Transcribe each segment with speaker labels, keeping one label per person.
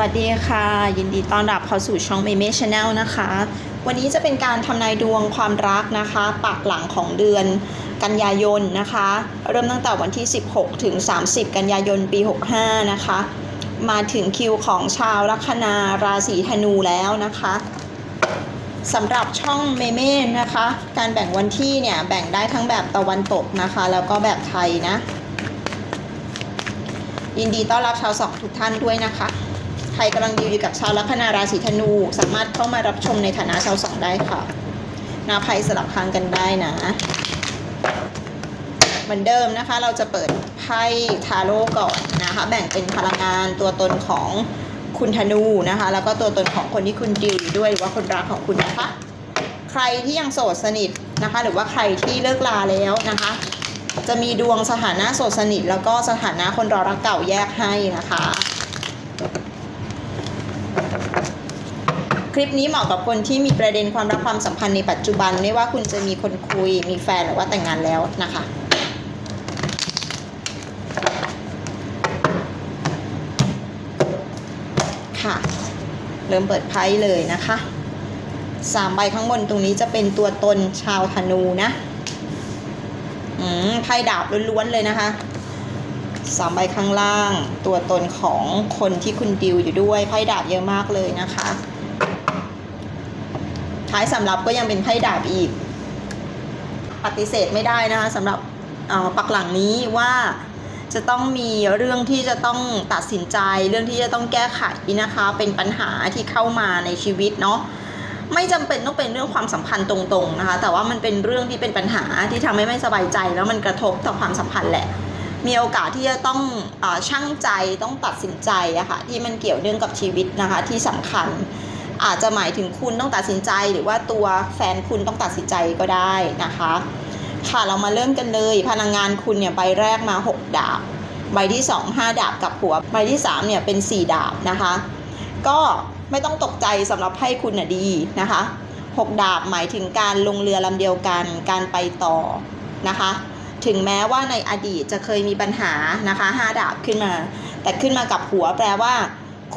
Speaker 1: วัสดีค่ะ ยินดีต้อนรับเข้าสู่ช่อง m ม m ช Channel นะคะ วันนี้จะเป็นการทำนายดวงความรักนะคะปักหลังของเดือนกันยายนนะคะ เริ่มตั้งแต่วันที่ 16 ถึง 30 กันยายนปี 65 นะคะ มาถึงคิวของชาวลัคนาราศีธนูแล้วนะคะสำหรับช่องเมเม่นะคะ การแบ่งวันที่เนี่ยแบ่งได้ทั้งแบบตะวันตกนะคะ แล้วก็แบบไทยนะ ยินดีต้อนรับชาวสองทุกท่านด้วยนะคะ ใครกำลังดีลอยู่กับชาวลัคนาราศีธนู สามารถเข้ามารับชมในฐานะชาวสองได้ค่ะ นาภัยสลับทางกันได้นะ เหมือนเดิมนะคะ เราจะเปิดไพ่ทาโร่ก่อนนะคะ แบ่งเป็นพลังงานตัวตนของคุณธนูนะคะ แล้วก็ตัวตนของคนที่คุณดีลอยู่ด้วยหรือว่าคนรักของคุณนะคะ ใครที่ยังโสดสนิทนะคะ หรือว่าใครที่เลิกลาแล้วนะคะ จะมีดวงสถานะโสดสนิท แล้วก็สถานะคนรอรักเก่าแยกให้นะคะ ลิปนี้เหมาะกับคนที่มีประเด็นความรักความสัมพันธ์ในปัจจุบัน ไม่ว่าคุณจะมีคนคุยมีแฟนหรือว่าแต่งงานแล้วนะคะค่ะ เริ่มเปิดไพ่เลยนะคะสามใบข้างบนตรงนี้จะเป็นตัวตนชาวธนูนะอืมไพ่ดาบล้วนๆเลยนะคะสามใบข้างล่าง ตัวตนของคนที่คุณดิวอยู่ด้วยไพ่ดาบเยอะมากเลยนะคะ ท้ายสำรับก็ยังเป็นไพ่ดาบอีก ปฏิเสธไม่ได้นะคะสำหรับปักหลังนี้ว่าจะต้องมีเรื่องที่จะต้องตัดสินใจ เรื่องที่จะต้องแก้ไขนะคะ เป็นปัญหาที่เข้ามาในชีวิตเนาะไม่จำเป็นต้องเป็นเรื่องความสัมพันธ์ตรงๆนะคะ แต่ว่ามันเป็นเรื่องที่เป็นปัญหาที่ทำให้ไม่สบายใจ แล้วมันกระทบต่อความสัมพันธ์แหละ มีโอกาสที่จะต้องอชั่งใจต้องตัดสินใจอะค่ะที่มันเกี่ยวเนื่องกับชีวิตนะคะที่สำคัญ อาจจะหมายถึงคุณต้องตัดสินใจ หรือว่าตัวแฟนคุณต้องตัดสินใจก็ได้นะคะ ค่ะเรามาเริ่มกันเลย พลังงานคุณเนี่ยใบแรกมา 6 ดาบ ใบที่ 2 5 ดาบกับหัว ใบที่3เนี่ยเป็น 4 ดาบนะคะ ก็ไม่ต้องตกใจสำหรับให้คุณน่ะดีนะคะ 6 ดาบหมายถึงการลงเรือลำเดียวกัน การไปต่อนะคะถึงแม้ว่าในอดีตจะเคยมีปัญหานะคะ 5 ดาบขึ้นมา แต่ขึ้นมากับหัวแปลว่า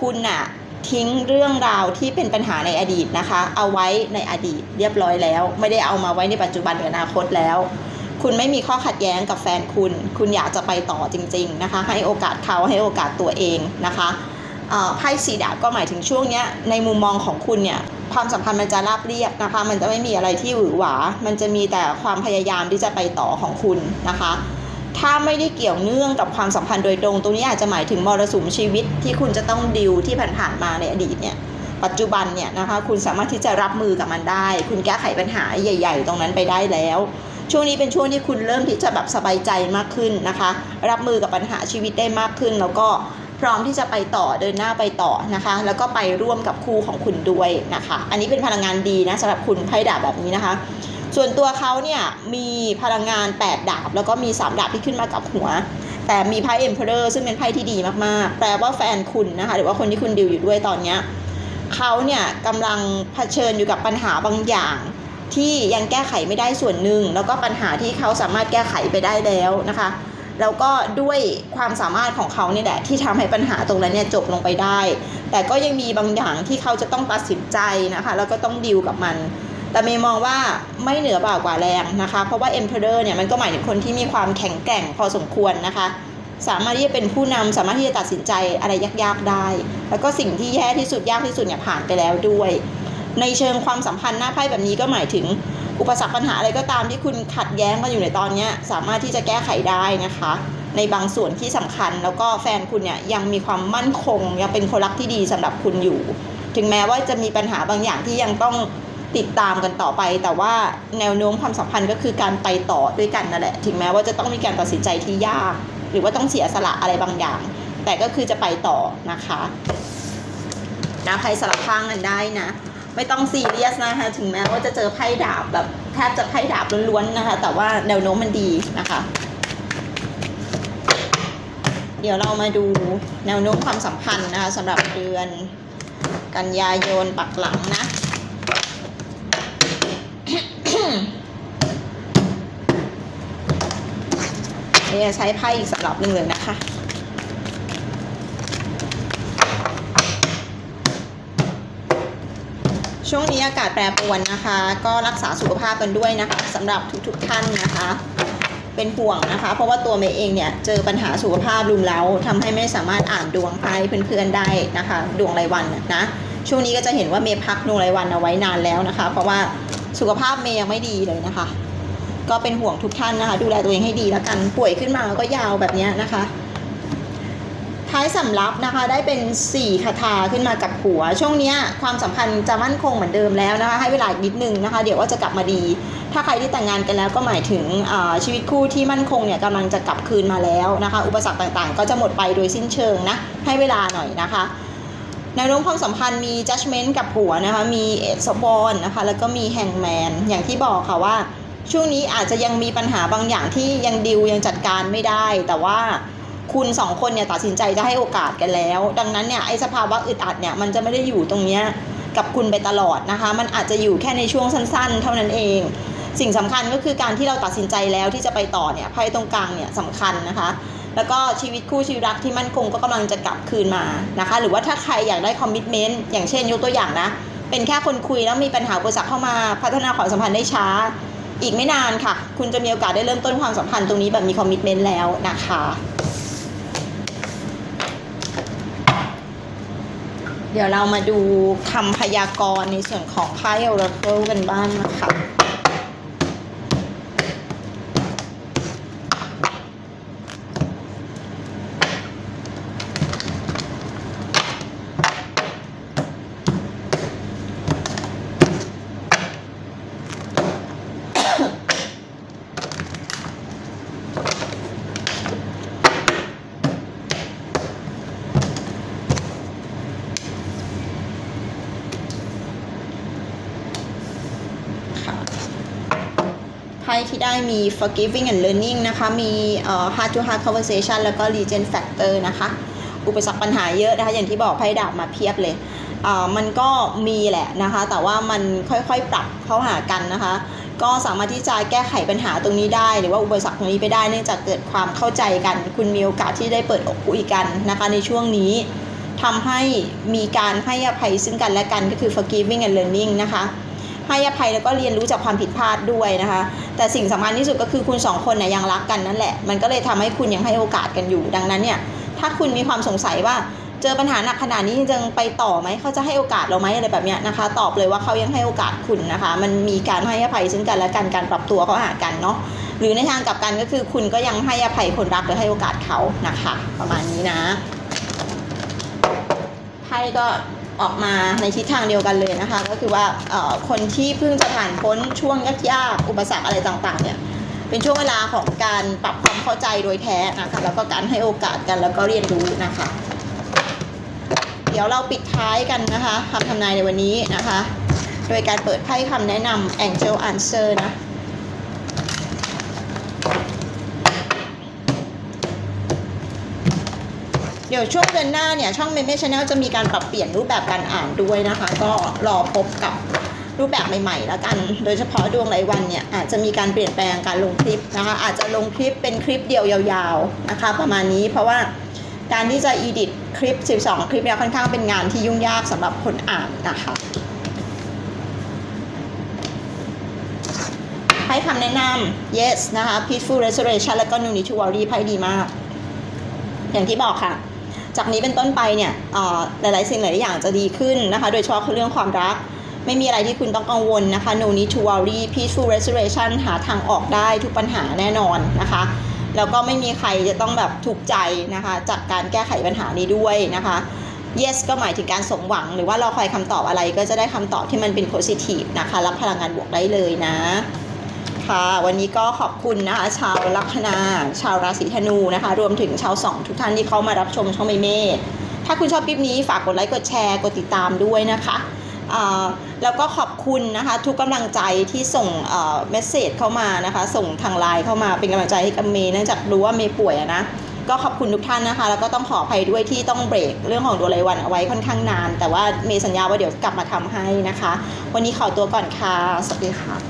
Speaker 1: คุณน่ะ ทิ้งเรื่องราวที่เป็นปัญหาในอดีตนะคะ เอาไว้ในอดีตเรียบร้อยแล้ว ไม่ได้เอามาไว้ในปัจจุบันหรืออนาคตแล้ว คุณไม่มีข้อขัดแย้งกับแฟนคุณ คุณอยากจะไปต่อจริง ๆนะคะ ให้โอกาสเขาให้โอกาสตัวเองนะคะไพ่สีดาบก็หมายถึงช่วงนี้ในมุมมองของคุณเนี่ยความสัมพันธ์มันจะราบเรียบนะคะ มันจะไม่มีอะไรที่หวือหวา มันจะมีแต่ความพยายามที่จะไปต่อของคุณนะคะ ถ้าไม่ได้เกี่ยวเนื่องกับความสัมพันธ์โดยตรง ตรงนี้อาจจะหมายถึงมรสุมชีวิตที่คุณจะต้องดิวที่ผ่านๆมาในอดีตเนี่ยปัจจุบันเนี่ยนะคะคุณสามารถที่จะรับมือกับมันได้ คุณแก้ไขปัญหาใหญ่ ๆ ตรงนั้นไปได้แล้ว ช่วงนี้เป็นช่วงที่คุณเริ่มที่จะแบบสบายใจมากขึ้นนะคะ รับมือกับปัญหาชีวิตได้มากขึ้น แล้วก็พร้อมที่จะไปต่อเดินหน้าไปต่อนะคะ แล้วก็ไปร่วมกับคู่ของคุณด้วยนะคะ อันนี้เป็นพลังงานดีนะสำหรับคุณไพ่ดาบแบบนี้นะคะ ส่วนตัวเขาเนี่ยมีพลังงาน 8 ดาบ แล้วก็มี 3 ดาบที่ขึ้นมากับหัว แต่มีไพ่เอ็มเพอเรอร์ซึ่งเป็นไพ่ที่ดีมากๆ แปลว่าแฟนคุณนะคะหรือว่าคนที่คุณดิวอยู่ด้วยตอนเนี้ยเขาเนี่ยกำลังเผชิญอยู่กับปัญหาบางอย่างที่ยังแก้ไขไม่ได้ส่วนหนึ่งแล้วก็ปัญหาที่เขาสามารถแก้ไขไปได้แล้วนะคะ แล้วก็ด้วยความสามารถของเขาเนี่ยแหละที่ทำให้ปัญหาตรงนั้นเนี่ยจบลงไปได้ แต่ก็ยังมีบางอย่างที่เขาจะต้องตัดสินใจนะคะ แล้วก็ต้องดิวกับมัน แต่เมย์มองว่าไม่เหนือบ่ากว่าแรงนะคะ เพราะว่า Emperor เนี่ยมันก็หมายถึงคนที่มีความแข็งแกร่งพอสมควรนะคะ สามารถที่จะเป็นผู้นำสามารถที่จะตัดสินใจอะไรยากๆได้ แล้วก็สิ่งที่แย่ที่สุดยากที่สุดเนี่ยผ่านไปแล้วด้วย ในเชิงความสัมพันธ์หน้าไพ่แบบนี้ก็หมายถึงอุปสรรคปัญหาอะไรก็ตามที่คุณขัดแย้งกันอยู่ในตอนนี้สามารถที่จะแก้ไขได้นะคะ ในบางส่วนที่สำคัญ แล้วก็แฟนคุณเนี่ยยังมีความมั่นคง ยังเป็นคนรักที่ดีสำหรับคุณอยู่ ถึงแม้ว่าจะมีปัญหาบางอย่างที่ยังต้อง ติดตามกันต่อไป แต่ว่าแนวโน้มความสัมพันธ์ก็คือการไปต่อด้วยกันนั่นแหละ ถึงแม้ว่าจะต้องมีการตัดสินใจที่ยาก หรือว่าต้องเสียสละอะไรบางอย่าง แต่ก็คือจะไปต่อนะคะนะใครสลับข้างกันได้นะ ไม่ต้องซีเรียสนะคะ ถึงแม้ว่าจะเจอไพ่ดาบแบบแทบจะไพ่ดาบล้วนๆนะคะ แต่ว่าแนวโน้มมันดีนะคะ เดี๋ยวเรามาดูแนวโน้มความสัมพันธ์นะคะสำหรับเดือนกันยายนปักหลังนะ เดี๋ยวจะใช้ไพ่อีกสำหรับหนึ่งเลยนะคะ ช่วงนี้อากาศแปรปรวนนะคะ ก็รักษาสุขภาพกันด้วยนะคะสำหรับทุกๆท่านนะคะ เป็นห่วงนะคะ เพราะว่าตัวเมย์เองเนี่ยเจอปัญหาสุขภาพรุมเร้าทำให้ไม่สามารถอ่านดวงให้เพื่อนๆได้นะคะ ดวงรายวันนะนะช่วงนี้ก็จะเห็นว่าเมย์พักดวงรายวันเอาไว้นานแล้วนะคะ เพราะว่า สุขภาพเมย์ยังไม่ดีเลยนะคะ ก็เป็นห่วงทุกท่านนะคะ ดูแลตัวเองให้ดีแล้วกันป่วยขึ้นมาก็ยาวแบบนี้นะคะ ท้ายสำรับนะคะได้เป็น 4 คาถาขึ้นมากับหัว ช่วงเนี้ยความสัมพันธ์จะมั่นคงเหมือนเดิมแล้วนะคะ ให้เวลาอีกนิดนึงนะคะ เดี๋ยวว่าจะกลับมาดี ถ้าใครที่แต่งงานกันแล้วก็หมายถึงชีวิตคู่ที่มั่นคงเนี่ยกำลังจะกลับคืนมาแล้วนะคะ อุปสรรคต่างๆ ก็จะหมดไปโดยสิ้นเชิงนะให้เวลาหน่อยนะคะ นวโน้มความสัมพันธ์มี judgment กับหัวนะคะ มีเอสบอนนะคะ แล้วก็มีแฮงแมน อย่างที่บอกค่ะว่า ช่วงนี้อาจจะยังมีปัญหาบางอย่างที่ยังดิวยังจัดการไม่ได้ แต่ว่าคุณสองคนเนี่ยตัดสินใจจะให้โอกาสกันแล้ว ดังนั้นเนี่ยไอ้สภาวะอึดอัดเนี่ยมันจะไม่ได้อยู่ตรงเนี้ยกับคุณไปตลอดนะคะ มันอาจจะอยู่แค่ในช่วงสั้น ๆ เท่านั้นเอง สิ่งสำคัญก็คือการที่เราตัดสินใจแล้วที่จะไปต่อเนี่ยไพ่ตรงกลางเนี่ยสำคัญนะคะ แล้วก็ชีวิตคู่ชีวิตรักที่มั่นคงก็กำลังจะกลับคืนมานะคะ หรือว่าถ้าใครอยากได้คอมมิชเมนต์อย่างเช่นยกตัวอย่างนะ เป็นแค่คนคุยแล้วมีปัญหาอุปสรรคเข้ามาพัฒนาความสัมพันธ์ได้ช้า อีกไม่นานค่ะ คุณจะมีโอกาสได้เริ่มต้นความสัมพันธ์ตรงนี้แบบมีคอมมิชเมนต์แล้วนะคะเดี๋ยวเรามาดูคำพยากรณ์ในส่วนของไพ่ Oracle กันบ้างนะคะ ได้มี forgiving and learning นะคะ มี heart to heart conversation แล้วก็ legend factor นะคะ อุปสรรคปัญหาเยอะนะคะ อย่างที่บอกไพ่ดาบมาเพียบเลยอ่อมันก็มีแหละนะคะ แต่ว่ามันค่อยๆ ปรับเข้าหากันนะคะ ก็สามารถที่จะแก้ไขปัญหาตรงนี้ได้ หรือว่าอุปสรรคตรงนี้ไปได้ เนื่องจากเกิดความเข้าใจกัน คุณมีโอกาสที่ได้เปิดอกคุยกันนะคะ ในช่วงนี้ทำให้มีการให้อภัยซึ่งกันและกันก็คือ forgiving and learning นะคะ ให้อภัยแล้วก็เรียนรู้จากความผิดพลาดด้วยนะคะ แต่สิ่งสำคัญที่สุดก็คือคุณสองคนเนี่ยยังรักกันนั่นแหละ มันก็เลยทำให้คุณยังให้โอกาสกันอยู่ ดังนั้นเนี่ย ถ้าคุณมีความสงสัยว่าเจอปัญหาหนักขนาดนี้ยังไปต่อไหมเขาจะให้โอกาสเราไหมอะไรแบบเนี้ยนะคะ ตอบเลยว่าเขายังให้โอกาสคุณนะคะ มันมีการให้อภัยซึ่งกันและกันการปรับตัวเขาหากันเนาะหรือในทางกลับกันก็คือคุณก็ยังให้อภัยคนรักหรือให้โอกาสเขานะคะ ประมาณนี้นะไพ่ก็ ออกมาในทิศทางเดียวกันเลยนะคะ ก็คือว่าคนที่เพิ่งจะผ่านพ้นช่วงยากๆอุปสรรคอะไรต่างๆเนี่ยเป็นช่วงเวลาของการปรับความเข้าใจโดยแท้นะคะแล้วก็การให้โอกาสกันแล้วก็เรียนรู้นะคะ เดี๋ยวเราปิดท้ายกันนะคะคำทำนายในวันนี้นะคะ โดยการเปิดไพ่คำแนะนำ Angel Answer นะ เดี๋ยวช่วงเดือนหน้าเนี่ยช่องเมเมชแนลจะมีการปรับเปลี่ยนรูปแบบการอ่านด้วยนะคะ ก็รอพบกับรูปแบบใหม่ๆ แล้วกัน โดยเฉพาะดวงรายวันเนี่ยอาจจะมีการเปลี่ยนแปลงการลงคลิปนะคะ อาจจะลงคลิปเป็นคลิปเดียวยาวๆนะคะ ประมาณนี้เพราะว่าการที่จะอีดิทคลิป 12 คลิปเนี่ยค่อนข้างเป็นงานที่ยุ่งยากสำหรับคนอ่านนะคะให้คำแนะนำ yes นะคะ peaceful restoration แล้วก็ no need to worry ไพ่ดีมาก อย่างที่บอกค่ะ จากนี้เป็นต้นไปเนี่ยหลายๆสิ่งหลายอย่างจะดีขึ้นนะคะ โดยเฉพาะเรื่องความรัก ไม่มีอะไรที่คุณต้องกังวลนะคะ no need to worry peaceful restoration หาทางออกได้ทุกปัญหาแน่นอนนะคะ แล้วก็ไม่มีใครจะต้องแบบถูกใจนะคะ จากการแก้ไขปัญหานี้ด้วยนะคะ yes ก็หมายถึงการสมหวัง หรือว่าเราคอยคำตอบอะไรก็จะได้คำตอบที่มันเป็น positive นะคะ รับพลังงานบวกได้เลยนะ ค่ะ วันนี้ก็ขอบคุณนะคะ ชาวลัคนาชาวราศีธนูนะคะ รวมถึงชาวสองทุกท่านที่เข้ามารับชมช่องเมเม่ถ้าคุณชอบคลิปนี้ฝากกดไลค์กดแชร์กดติดตามด้วยนะคะแล้วก็ขอบคุณนะคะทุกกำลังใจที่ส่งเมสเซจเข้ามานะคะ ส่งทางไลน์เข้ามาเป็นกำลังใจให้กับเมย์เนื่องจากรู้ว่าเมย์ป่วยนะก็ขอบคุณทุกท่านนะคะ แล้วก็ต้องขออภัยด้วยที่ต้องเบรกเรื่องของดวงรายวันเอาไว้ค่อนข้างนาน แต่ว่าเมย์สัญญาว่าเดี๋ยวกลับมาทำให้นะคะ วันนี้ขอตัวก่อนค่ะ สวัสดีค่ะ